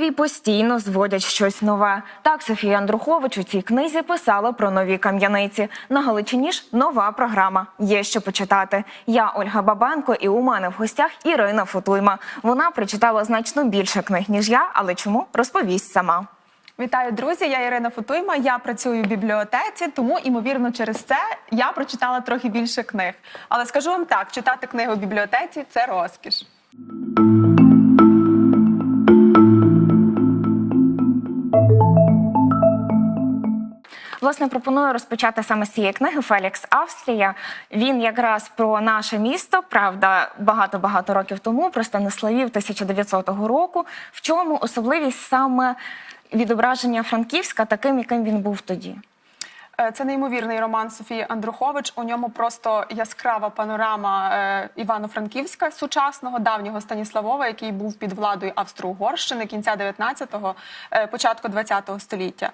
На постійно зводять щось нове. Так Софія Андрухович у цій книзі писала про нові кам'яниці. На Галичині ж нова програма. Є що почитати. Я Ольга Бабенко, і у мене в гостях Ірина Футуйма. Вона прочитала значно більше книг ніж я, але чому розповість сама. Вітаю, друзі! Я Ірина Футуйма. Я працюю в бібліотеці, тому імовірно, через це я прочитала трохи більше книг. Але скажу вам так: читати книги у бібліотеці це розкіш. Власне, пропоную розпочати саме з цієї книги Фелікс Австрія. Він якраз про наше місто, правда, багато-багато років тому, про Станиславів 1900 року. В чому особливість саме відображення Франківська таким, яким він був тоді? Е, Це неймовірний роман Софії Андрухович. У ньому просто яскрава панорама е, Івано-Франківська сучасного давнього Станіславова, який був під владою Австро-Угорщини кінця 19-го, е, початку 20-го століття.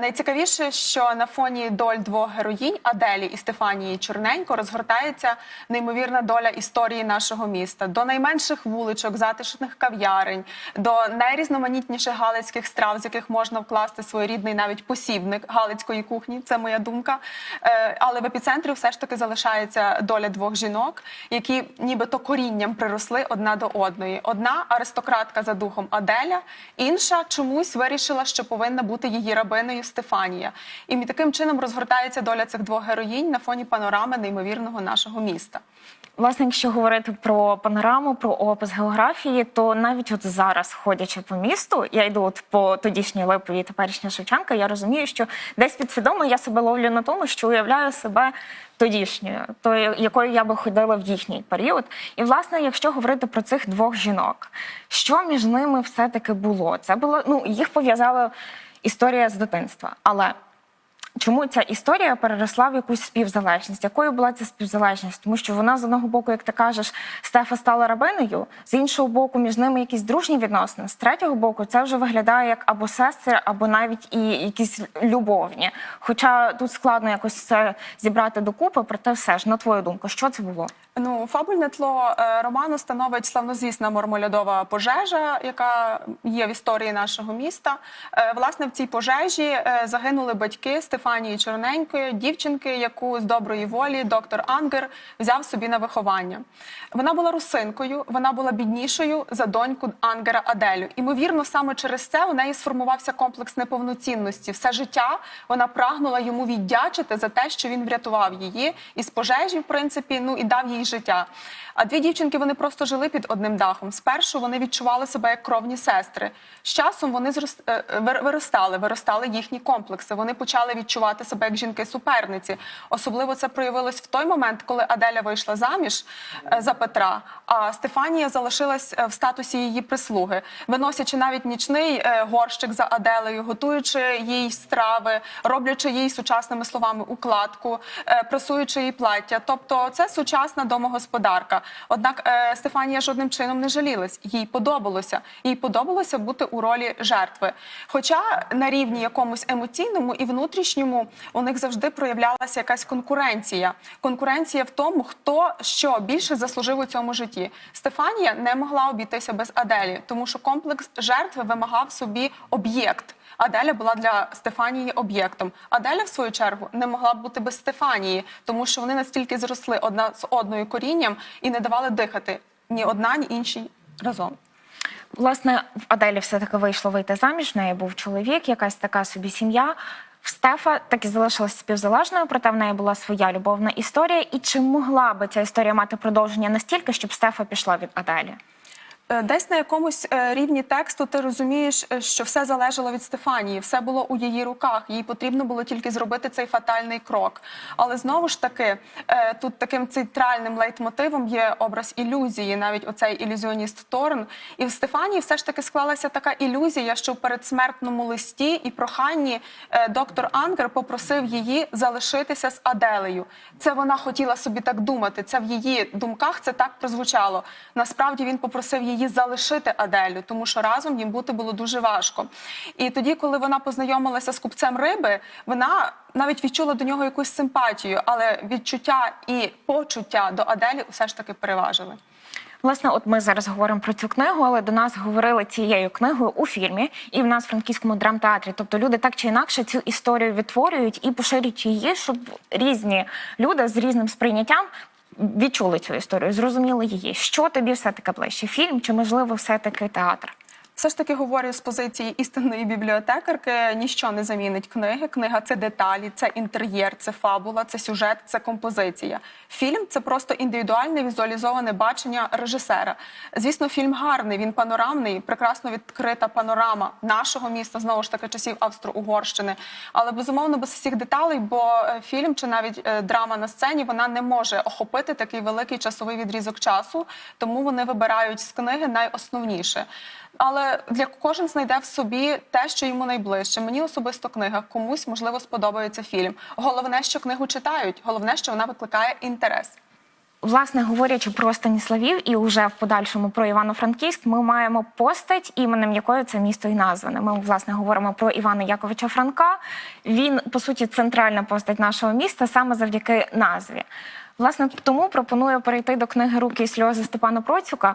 Найцікавіше, що на фоні доль двох героїнь Аделі і Стефанії Чорненько розгортається неймовірна доля історії нашого міста. До найменших вуличок, затишних кав'ярень, до найрізноманітніших галицьких страв, з яких можна вкласти своєрідний навіть посібник галицької кухні. Це моя думка. Е, Але в епіцентрі все ж таки залишається доля двох жінок, які нібито корінням приросли одна до одної. Одна аристократка за духом Аделя, інша чомусь вирішила, що повинна бути її рабиною Стефанія. І таким чином розгортається доля цих двох героїнь на фоні панорами неймовірного нашого міста. Власне, якщо говорити про панораму, про опис географії, то навіть от зараз, ходячи по місту, я йду от по тодішній Липовій теперішня Шевченка, я розумію, що десь підсвідомо я себе ловлю на тому, що уявляю себе тодішньою, тою, якою я би ходила в їхній період. І власне, якщо говорити про цих двох жінок, що між ними все-таки було? Це було ну їх пов'язала історія з дитинства, але. Чому ця історія переросла в якусь співзалежність? Якою була ця співзалежність? Тому що вона з одного боку, як ти кажеш, Стефа стала рабиною, з іншого боку, між ними якісь дружні відносини. З третього боку, це вже виглядає як або сестри, або навіть і якісь любовні. Хоча тут складно якось це зібрати докупи, проте все ж на твою думку, що це було? Ну, фабульне тло е, роману становить славнозвісна мормольодова пожежа, яка є в історії нашого міста. Е, Власне, в цій пожежі е, загинули батьки Стефанії Чорненької, дівчинки, яку з доброї волі доктор Ангер взяв собі на виховання. Вона була русинкою, вона була біднішою за доньку Ангера Аделю. Імовірно, саме через це у неї сформувався комплекс неповноцінності. Все життя вона прагнула йому віддячити за те, що він врятував її із пожежі, в принципі, ну і дав їй життя. А дві дівчинки вони просто жили під одним дахом. Спершу вони відчували себе як кровні сестри. З часом вони зрос- е, виростали, виростали їхні комплекси. Вони почали відчувати себе як жінки-суперниці. Особливо це проявилось в той момент, коли Аделя вийшла заміж е, за Петра, а Стефанія залишилась е, в статусі її прислуги, виносячи навіть нічний е, горщик за Аделею, готуючи їй страви, роблячи їй сучасними словами укладку, е, прасуючи їй плаття. Тобто, це сучасна домогосподарка. Однак е, Стефанія жодним чином не жалілась. Їй подобалося. Їй подобалося бути у ролі жертви. Хоча на рівні якомусь емоційному і внутрішньому у них завжди проявлялася якась конкуренція. Конкуренція в тому, хто що більше заслужив у цьому житті. Стефанія не могла обійтися без Аделі, тому що комплекс жертви вимагав собі об'єкт. Аделя була для Стефанії об'єктом. Аделя, в свою чергу, не могла б бути без Стефанії, тому що вони настільки зросли одна з одною корінням і не давали дихати ні одна, ні іншій разом. Власне, в Аделі все-таки вийшло вийти заміж, в неї був чоловік, якась така собі сім'я. В Стефа так і залишилася співзалежною, проте в неї була своя любовна історія. І чи могла би ця історія мати продовження настільки, щоб Стефа пішла від Аделі? Е, Десь на якомусь е, рівні тексту ти розумієш, е, що все залежало від Стефанії, все було у її руках. Їй потрібно було тільки зробити цей фатальний крок. Але знову ж таки, тут таким центральним лейтмотивом є образ ілюзії, навіть оцей ілюзіоніст Торн. І в Стефанії все ж таки склалася така ілюзія, що в передсмертному листі і проханні доктор Ангер попросив її залишитися з Аделею. Це вона хотіла собі так думати. Це в її думках це так прозвучало. Насправді він попросив її залишити Аделю, тому що разом їм бути було дуже важко. І тоді, коли вона познайомилася з купцем риби, вона навіть відчула до нього якусь симпатію, але відчуття і почуття до Аделі все ж таки переважили. Власне, от ми зараз говоримо про цю книгу, але до нас говорили цією книгою у фільмі і в нас в франківському драмтеатрі. Тобто люди так чи інакше цю історію відтворюють і поширюють її, щоб різні люди з різним сприйняттям. Відчули цю історію, зрозуміли її. Що тобі все таки ближче? Фільм чи можливо все таки театр? Все ж таки говорю з позиції істинної бібліотекарки. Ніщо не замінить книги. Книга це деталі, це інтер'єр, це фабула, це сюжет, це композиція. Фільм це просто індивідуальне візуалізоване бачення режисера. Звісно, фільм гарний, він панорамний, прекрасно відкрита панорама нашого міста, знову ж таки часів Австро-Угорщини. Але безумовно без всіх деталей, бо е, фільм чи навіть е, драма на сцені вона не може охопити такий великий часовий відрізок часу, тому вони вибирають з книги найосновніше. Але для кожен знайде в собі те, що йому найближче. Мені особисто книга, комусь можливо сподобається фільм. Головне, що книгу читають, головне, що вона викликає інтерес. Власне, говорячи про Станіславів і уже в подальшому про Івано-Франківськ, ми маємо постать, іменем якої це місто і назване. Ми власне говоримо про Івана Яковича Франка. Він по суті центральна постать нашого міста саме завдяки назві. Власне, тому пропоную перейти до книги Руки і сльози Степана Процюка.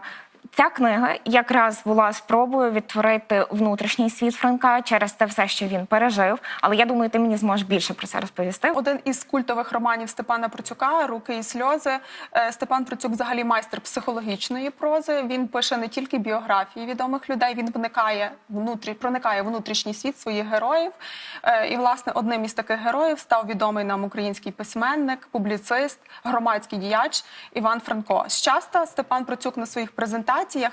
Ця книга якраз була спробою відтворити внутрішній світ Франка через те все, що він пережив. Але я думаю, ти мені зможеш більше про це розповісти. Один із культових романів Степана Процюка Руки і сльози. Е, Степан Процюк взагалі майстер психологічної прози. Він пише не тільки біографії відомих людей, він вникає внутрі, проникає внутрішній світ своїх героїв. Е, І, власне, одним із таких героїв став відомий нам український письменник, публіцист, громадський діяч Іван Франко. Щаста Степан Процюк на своїх презентаціях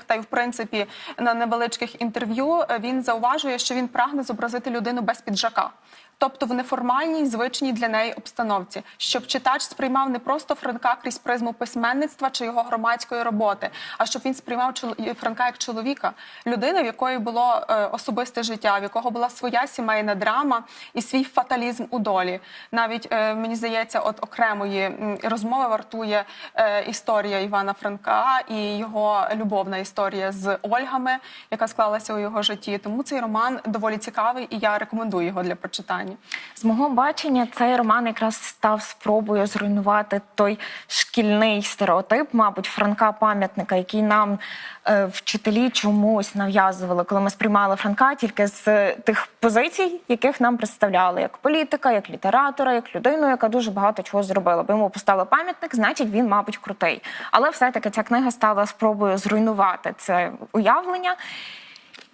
та й, в принципі, на невеличких інтерв'ю е, він зауважує, що він прагне зобразити людину без піджака. Тобто в неформальній, звичній для неї обстановці, щоб читач сприймав не просто Франка крізь призму письменництва чи його громадської роботи, а щоб він сприймав Франка як чоловіка, людини, в якої було е, особисте життя, в якого була своя сімейна драма і свій фаталізм у долі. Навіть е, мені здається, от окремої розмови вартує е, історія Івана Франка і його любовна історія з Ольгами, яка склалася у його житті. Тому цей роман доволі цікавий, і я рекомендую його для прочитання. З мого бачення, цей роман якраз став спробою зруйнувати той шкільний стереотип, мабуть, Франка пам'ятника, який нам е, вчителі чомусь нав'язували, коли ми сприймали Франка тільки з тих позицій, яких нам представляли як політика, як літератора, як людину, яка дуже багато чого зробила. Бо йому поставили пам'ятник, значить він, мабуть, крутий. Але все-таки ця книга стала спробою зруйнувати це уявлення.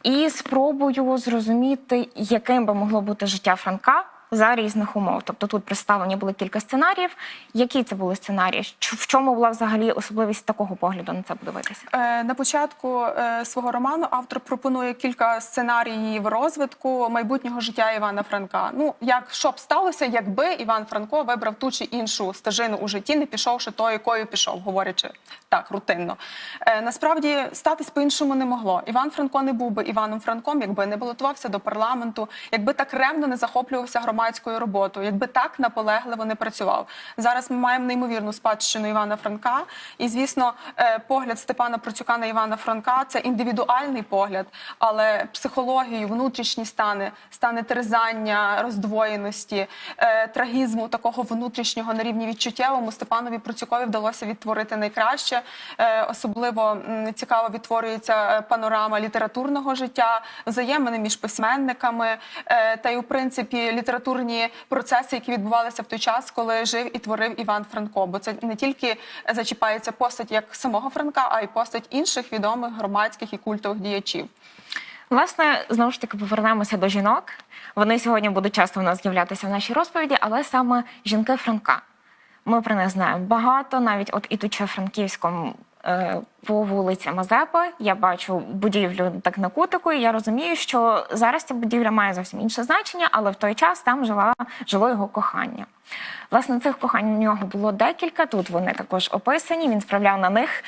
І спробую зрозуміти, яким би могло бути життя Франка за різних умов. Тобто тут представлені були кілька сценаріїв. Які це були сценарії? В чому була взагалі особливість такого погляду на це подивитися? Е, На початку е, свого роману автор пропонує кілька сценаріїв розвитку майбутнього життя Івана Франка. Ну як що б сталося, якби Іван Франко вибрав ту чи іншу стежину у житті, не пішовши тою, якою пішов, говорячи так рутинно. Е, Насправді статись по-іншому не могло. Іван Франко не був би Іваном Франком, якби не балотувався до парламенту, якби так ревно не захоплювався громадською роботою, якби так наполегливо не працював. Зараз ми маємо неймовірну спадщину Івана Франка. І, звісно, е, погляд Степана Процюка на Івана Франка це індивідуальний погляд, але психологію, внутрішні стани, стани терзання, роздвоєності, е, трагізму такого внутрішнього на рівні відчуттєвому Степанові Процюкові вдалося відтворити найкраще. Е, Особливо цікаво відтворюється панорама літературного життя, взаємини між письменниками та й у принципі літературні процеси, які відбувалися в той час, коли жив і творив Іван Франко. Бо це не тільки зачіпається постать як самого Франка, а й постать інших відомих громадських і культових діячів. Власне, знову ж таки повернемося до жінок. Вони сьогодні будуть часто у нас з'являтися в нашій розповіді, але саме жінки Франка. Ми про них знаємо багато, навіть от ідучи Франківськом по вулиці Мазепи, я бачу будівлю так на кутику, і я розумію, що зараз ця будівля має зовсім інше значення, але в той час там жила, жило його кохання. Власне, цих кохань у нього було декілька. Тут вони також описані. Він справляв на них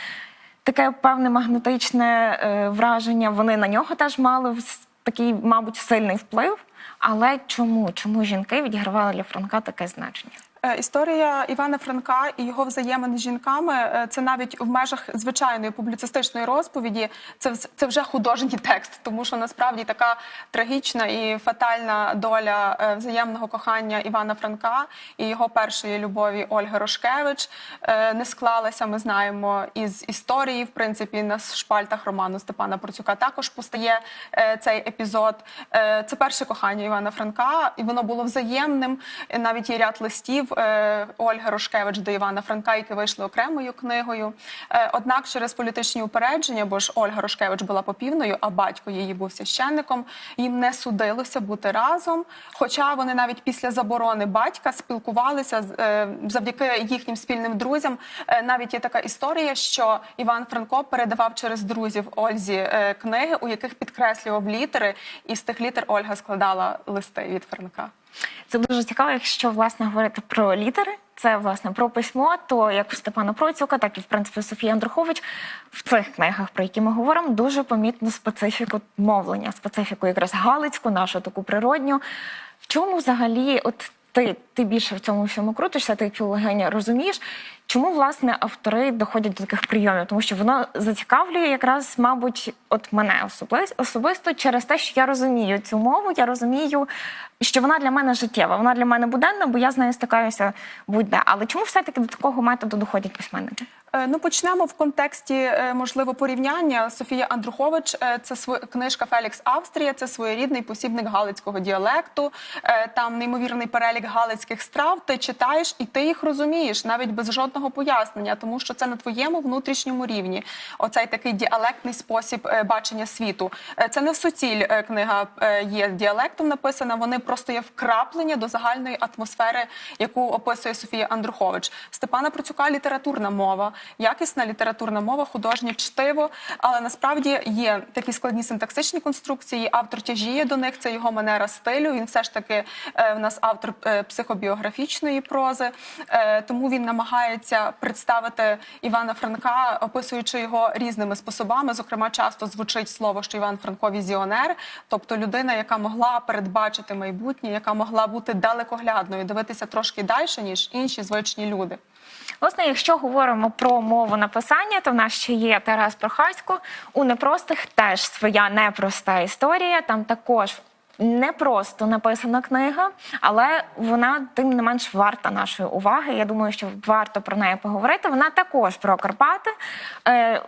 таке певне магнетичне е, враження. Вони на нього теж мали такий, мабуть, сильний вплив. Але чому? Чому жінки відігравали для Франка таке значення? Е, Історія Івана Франка і його взаємин з жінками е, це навіть в межах звичайної публіцистичної розповіді. Це це вже художній текст, тому що насправді така трагічна і фатальна доля е, взаємного кохання Івана Франка і його першої любові Ольги Рошкевич не склалася. Ми знаємо із історії. В принципі, на шпальтах роману Степана Процюка також постає цей епізод. Це перше кохання Івана Франка, і воно було взаємним. Навіть є ряд листів Ольги Рошкевич до Івана Франка, які вийшли окремою книгою. Е, Однак через політичні упередження, бо ж Ольга Рошкевич була попівною, а батько її був священником, їм не судилося бути разом. Хоча вони навіть після заборони батька спілкувалися е, завдяки їхнім спільним друзям. Е, Навіть є така історія, що Іван Франко передавав через друзів Ользі е, книги, у яких підкреслював літери, і з тих літер Ольга складала листи від Франка. Це дуже цікаво, якщо власне говорити про літери. Це власне про письмо, то як в Степана Процюка, так і в принципі Софія Андрухович в цих книгах, про які ми говоримо, дуже помітно специфіку мовлення, специфіку якраз галицьку, нашу таку природню. В чому взагалі, от ти, ти більше в цьому всьому крутишся, ти філологиня розумієш, чому власне автори доходять до таких прийомів? Тому що воно зацікавлює якраз, мабуть, от мене особисто, особисто через те, що я розумію цю мову, я розумію, що вона для мене життєва, вона для мене буденна, бо я з нею стикаюся будь-де. Але чому все-таки до такого методу доходять письменники? Е, Ну, почнемо в контексті е, можливо порівняння. Софія Андрухович е, це сво- книжка Фелікс Австрія. Це своєрідний посібник галицького діалекту. Там неймовірний перелік галицьких страв. Ти читаєш і ти їх розумієш навіть без жодного пояснення, тому що це на твоєму внутрішньому рівні. Оцей такий діалектний спосіб бачення світу. Це не в суціль книга є діалектом написана. Вони просто є вкраплення до загальної атмосфери, яку описує Софія Андрухович. Степана Процюка літературна мова, якісна літературна мова, художнє чтиво. Але насправді є такі складні синтаксичні конструкції. Автор тяжіє до них. Це його манера стилю. Він все ж таки е, в нас автор е, психобіографічної прози, е, тому він намагається представити Івана Франка, описуючи його різними способами. Зокрема, часто звучить слово, що Іван Франко візіонер, тобто людина, яка могла передбачити майбутнє, яка могла бути далекоглядною, дивитися трошки далі, ніж інші звичні люди. Власне, якщо говоримо про мову написання, то в нас ще є Тарас Прохасько. У непростих теж своя непроста історія. Там також непросто написана книга, але вона тим не менш варта нашої уваги. Я думаю, що варто про неї поговорити. Вона також про Карпати. Е,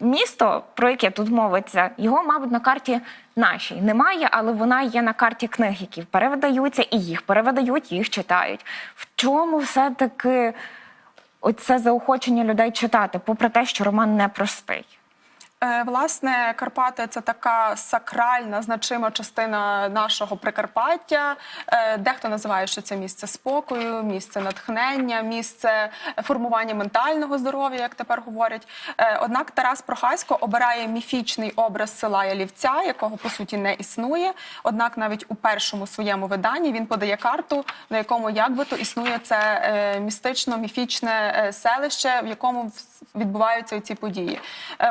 Місто, про яке тут мовиться, його, мабуть, на карті нашій немає, але вона є на карті книг, які перевидаються, і їх перевидають, їх читають. В чому все-таки оце заохочення людей читати, попри те, що роман непростий? Е, Власне, Карпати це така сакральна, значима частина нашого Прикарпаття. Е, Дехто називає, що це місце спокою, місце натхнення, місце формування ментального здоров'я, як тепер говорять. Е, Однак Тарас Прохасько обирає міфічний образ села Ялівця, якого по суті не існує. Однак навіть у першому своєму виданні він подає карту, на якому якби то існує це е, містично-міфічне е, селище, в якому відбуваються ці події.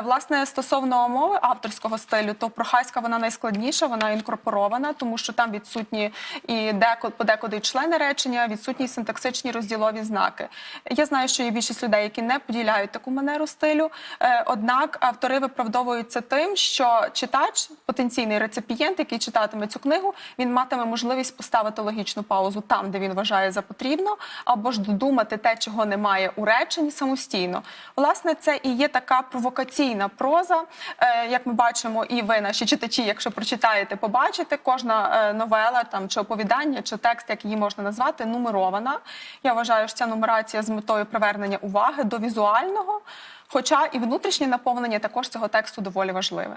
Власне, стосовно мови авторського стилю, то прохаська вона найскладніша, вона інкорпорована, тому що там відсутні і деко, подекуди члени речення, відсутні синтаксичні розділові знаки. Я знаю, що є більшість людей, які не поділяють таку манеру стилю. Е, Однак автори виправдовуються тим, що читач, потенційний реципієнт, який читатиме цю книгу, він матиме можливість поставити логічну паузу там, де він вважає за потрібно, або ж додумати те, чого немає у реченні самостійно. Власне, це і є така провокаційна проза. Е, Як ми бачимо, і ви, наші читачі, якщо прочитаєте, побачите, кожна е, новела там чи оповідання, чи текст, як її можна назвати, нумерована. Я вважаю, що ця нумерація з метою привернення уваги до візуального. Хоча і внутрішнє наповнення також цього тексту доволі важливе.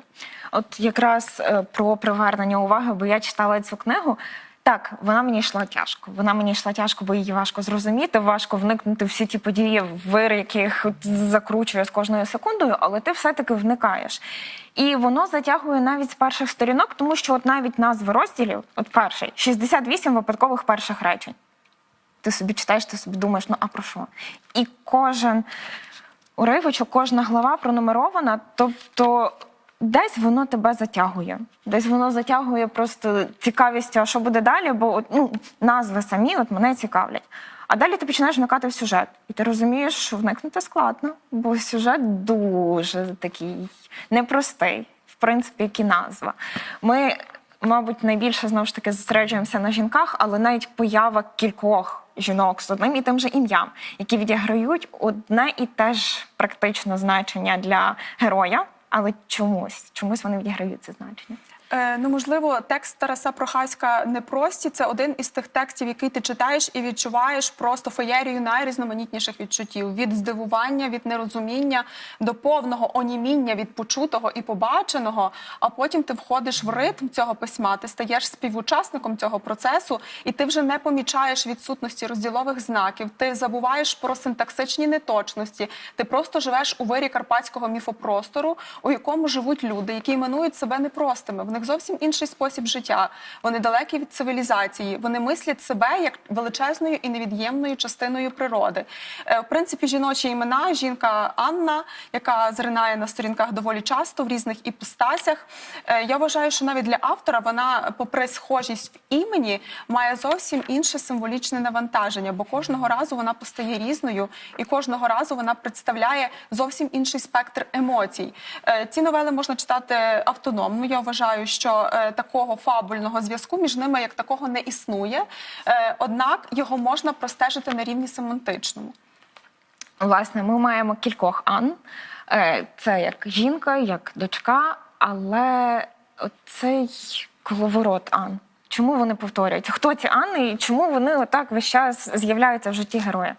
От якраз е, про привернення уваги, бо я читала цю книгу. Так, вона мені йшла тяжко. Вона мені йшла тяжко, бо її важко зрозуміти, важко вникнути всі ті події, вир, яких закручує з кожною секундою, але ти все-таки вникаєш. І воно затягує навіть з перших сторінок, тому що от навіть назви розділів, от перший 68 випадкових перших речень. Ти собі читаєш, ти собі думаєш, ну а про що? І кожен уривочок, кожна глава пронумерована. Тобто десь воно тебе затягує. Десь воно затягує просто цікавістю, а що буде далі, бо от, ну, назви самі от мене цікавлять. А далі ти починаєш вникати в сюжет, і ти розумієш, що вникнути складно, бо сюжет дуже такий непростий, в принципі, як і назва. Ми, мабуть, найбільше знову ж таки зосереджуємося на жінках, але навіть поява кількох жінок з одним і тим же ім'ям, які відіграють одне і те ж практично значення для героя, але чомусь, чомусь вони відіграють це значення. Е, ну, можливо, текст Тараса Прохаська непрості. Це один із тих текстів, який ти читаєш і відчуваєш просто феєрію найрізноманітніших відчуттів: від здивування, від нерозуміння до повного оніміння від почутого і побаченого. А потім ти входиш в ритм цього письма, ти стаєш співучасником цього процесу, і ти вже не помічаєш відсутності розділових знаків. Ти забуваєш про синтаксичні неточності. Ти просто живеш у вирі карпатського міфопростору, у якому живуть люди, які іменують себе непростими. В них зовсім інший спосіб життя. Вони далекі від цивілізації. Вони мислять себе як величезною і невід'ємною частиною природи. Е, В принципі, жіночі імена жінка Анна, яка зринає на сторінках доволі часто в різних іпостасях. Е, Я вважаю, що навіть для автора вона, попри схожість в імені, має зовсім інше символічне навантаження, бо кожного разу вона постає різною, і кожного разу вона представляє зовсім інший спектр емоцій. Е, Ці новели можна читати автономно. Я вважаю, що е, такого фабульного зв'язку між ними як такого не існує. Е, Однак його можна простежити на рівні семантичному. Власне, ми маємо кількох Ан. Е, Це як жінка, як дочка, але цей коловорот Ан. Чому вони повторюють? Хто ці Анни і чому вони отак весь час з'являються в житті героя?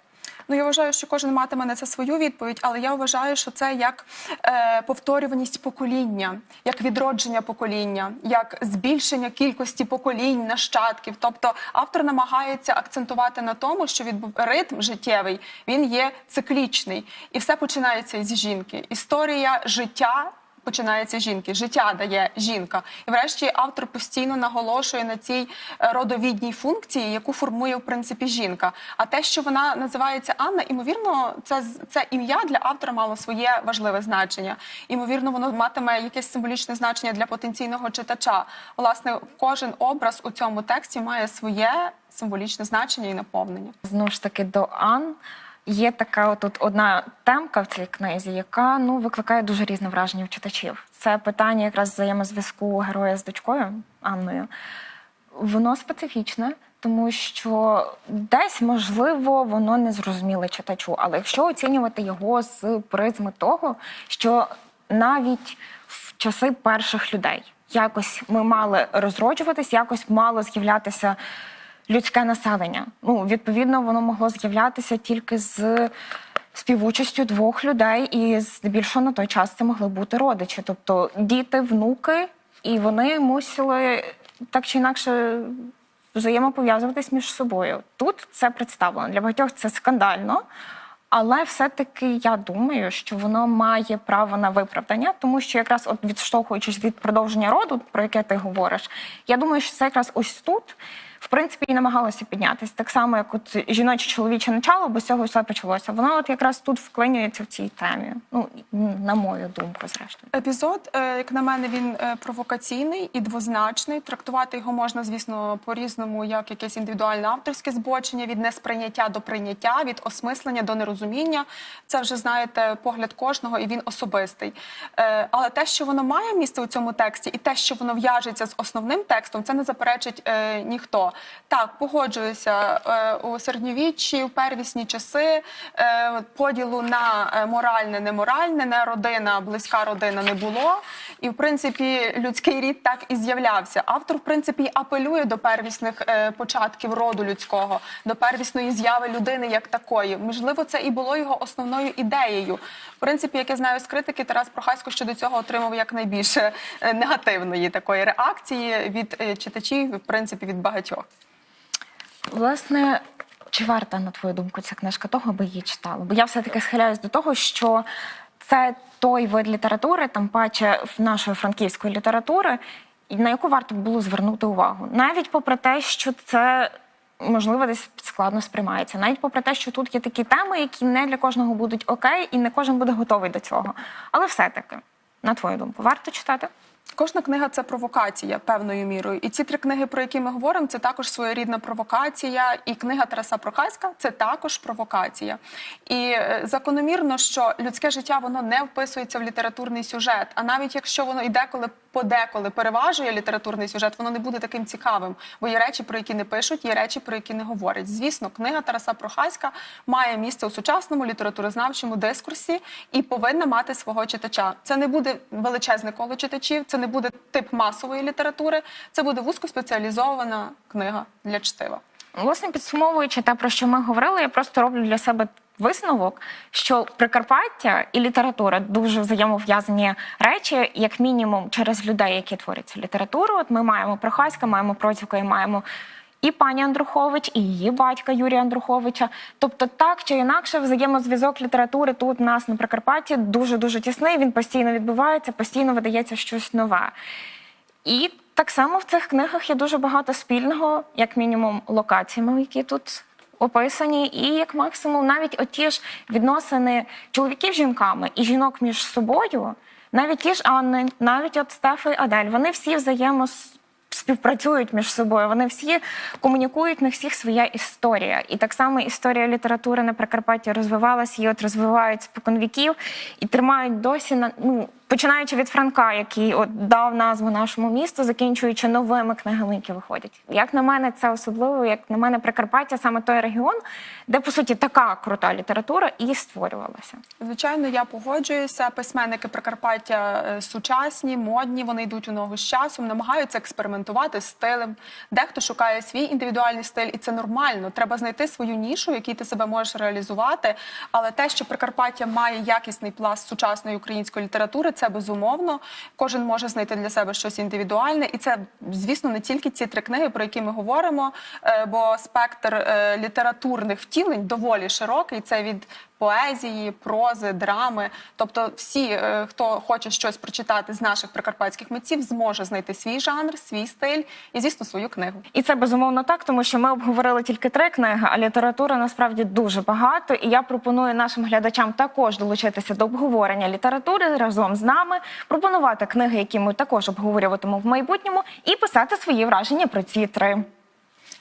Ну, я вважаю, що кожен матиме на це свою відповідь, але я вважаю, що це як е, повторюваність покоління, як відродження покоління, як збільшення кількості поколінь, нащадків. Тобто автор намагається акцентувати на тому, що відбув ритм життєвий він є циклічний, і все починається із жінки. Історія життя. Починається жінки, життя дає жінка, і врешті автор постійно наголошує на цій е, родовідній функції, яку формує в принципі жінка. А те, що вона називається Анна, імовірно, це це ім'я для автора мало своє важливе значення. Імовірно, воно матиме якесь символічне значення для потенційного читача. Власне, кожен образ у цьому тексті має своє символічне значення і наповнення. Знову ж таки, до Ан є така от одна темка в цій книзі, яка ну викликає дуже різне враження в читачів. Це питання якраз взаємозв'язку героя з дочкою Анною. Воно специфічне, тому що десь можливо воно не зрозуміле читачу. Але якщо оцінювати його з призми того, що навіть в часи перших людей якось ми мали розроджуватись, якось мало з'являтися людське населення. Ну, відповідно, воно могло з'являтися тільки з співучастю двох людей, і здебільшого на той час це могли бути родичі, тобто діти, внуки, і вони мусили так чи інакше взаємопов'язуватись між собою. Тут це представлено. Для багатьох це скандально. Але все-таки я думаю, що воно має право на виправдання, тому що якраз от відштовхуючись від продовження роду, про яке ти говориш, я думаю, що це якраз ось тут, в принципі, і намагалося піднятися. Так само, як от жіноче чоловіче начало, бо з цього все почалося. Воно от якраз тут вклинюється в цій темі. Ну, на мою думку, зрештою. Епізод, е, як на мене, він е, провокаційний і двозначний. Трактувати його можна, звісно, по-різному, як якесь індивідуальне авторське збочення від несприйняття до прийняття, від осмислення до нерозуміння. Це вже знаєте погляд кожного, і він особистий. Е, Але те, що воно має місце у цьому тексті, і те, що воно в'яжеться з основним текстом, це не заперечить е, Так, погоджуюся е, у середньовіччі, у первісні часи е, поділу на е, моральне, неморальне, не родина, близька родина не було. І в принципі людський рід так і з'являвся. Автор, в принципі, апелює до первісних початків роду людського, до первісної зяви людини як такої. Можливо, це і було його основною ідеєю. В принципі, як я знаю з критики, Тарас Прохасько щодо цього отримав якнайбільше е, негативної такої реакції від е, читачів, в принципі, від багатьох. Власне, чи варта, на твою думку, ця книжка того, аби її читали? Бо я все-таки схиляюсь до того, що це той вид літератури, там паче нашої франківської літератури, на яку варто було звернути увагу. Навіть попри те, що це. Можливо, десь складно сприймається, навіть попри те, що тут є такі теми, які не для кожного будуть окей, і не кожен буде готовий до цього. Але все-таки на твою думку, варто читати? Кожна книга це провокація певною мірою. І ці три книги, про які ми говоримо, це також своєрідна провокація. І книга Тараса Прохаська це також провокація. І е, закономірно, що людське життя воно не вписується в літературний сюжет. А навіть якщо воно і деколи подеколи переважує літературний сюжет, воно не буде таким цікавим. Бо є речі, про які не пишуть, є речі, про які не говорять. Звісно, книга Тараса Прохаська має місце у сучасному літературознавчому дискурсі і повинна мати свого читача. Це не буде величезне коло читачів, це не буде тип масової літератури, це буде вузькоспеціалізована книга для чтива. Власне, підсумовуючи те, про що ми говорили, я просто роблю для себе висновок, що Прикарпаття і література дуже взаємов'язані речі, як мінімум, через людей, які творять цю літературу. От ми маємо Прохаська, маємо Процюка і маємо. І пані Андрухович, і її батька Юрія Андруховича. Тобто, так чи інакше, взаємозв'язок літератури тут у нас на Прикарпатті дуже дуже тісний. Він постійно відбувається, постійно видається щось нове. І так само в цих книгах є дуже багато спільного, як мінімум, локаціями, які тут описані, і як максимум навіть оті ж відносини чоловіків з жінками і жінок між собою, навіть ті ж Анни, навіть от Стефа Адель, вони всі взаємос. Співпрацюють між собою, вони всі комунікують, на всіх своя історія. І так само історія літератури на Прикарпатті розвивалася, її от розвивають споконвіків і тримають досі на ну починаючи від Франка, який от дав назву нашому місту, закінчуючи новими книгами, які виходять. Як на мене, це особливо, як на мене, Прикарпаття саме той регіон, де по суті така крута література і створювалася. Звичайно, я погоджуюся. Письменники Прикарпаття е, сучасні, модні, вони йдуть у ногу з часом, намагаються експериментувати з стилем. Дехто шукає свій індивідуальний стиль, і це нормально. Треба знайти свою нішу, в якій ти себе можеш реалізувати. Але те, що Прикарпаття має якісний пласт сучасної української літератури, це безумовно. Кожен може знайти для себе щось індивідуальне, і це, звісно, не тільки ці три книги, про які ми говоримо, е, бо спектр е, літературних втілень доволі широкий. Це від поезії, прози, драми. Тобто, всі, е, хто хоче щось прочитати з наших прикарпатських митців, зможе знайти свій жанр, свій стиль і, звісно, свою книгу. І це безумовно так, тому що ми обговорили тільки три книги, а літератури насправді дуже багато. І я пропоную нашим глядачам також долучитися до обговорення літератури разом з нами, пропонувати книги, які ми також обговорюватимемо в майбутньому, і писати свої враження про ці три.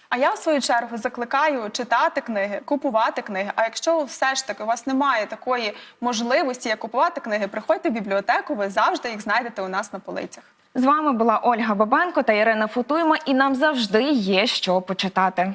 А я в свою чергу закликаю читати книги, купувати книги. А якщо все ж таки у вас немає такої можливості, як купувати книги, приходьте в бібліотеку, ви завжди їх знайдете у нас на полицях. З вами була Ольга Бабенко та Ірина Футуйма, і нам завжди є що почитати.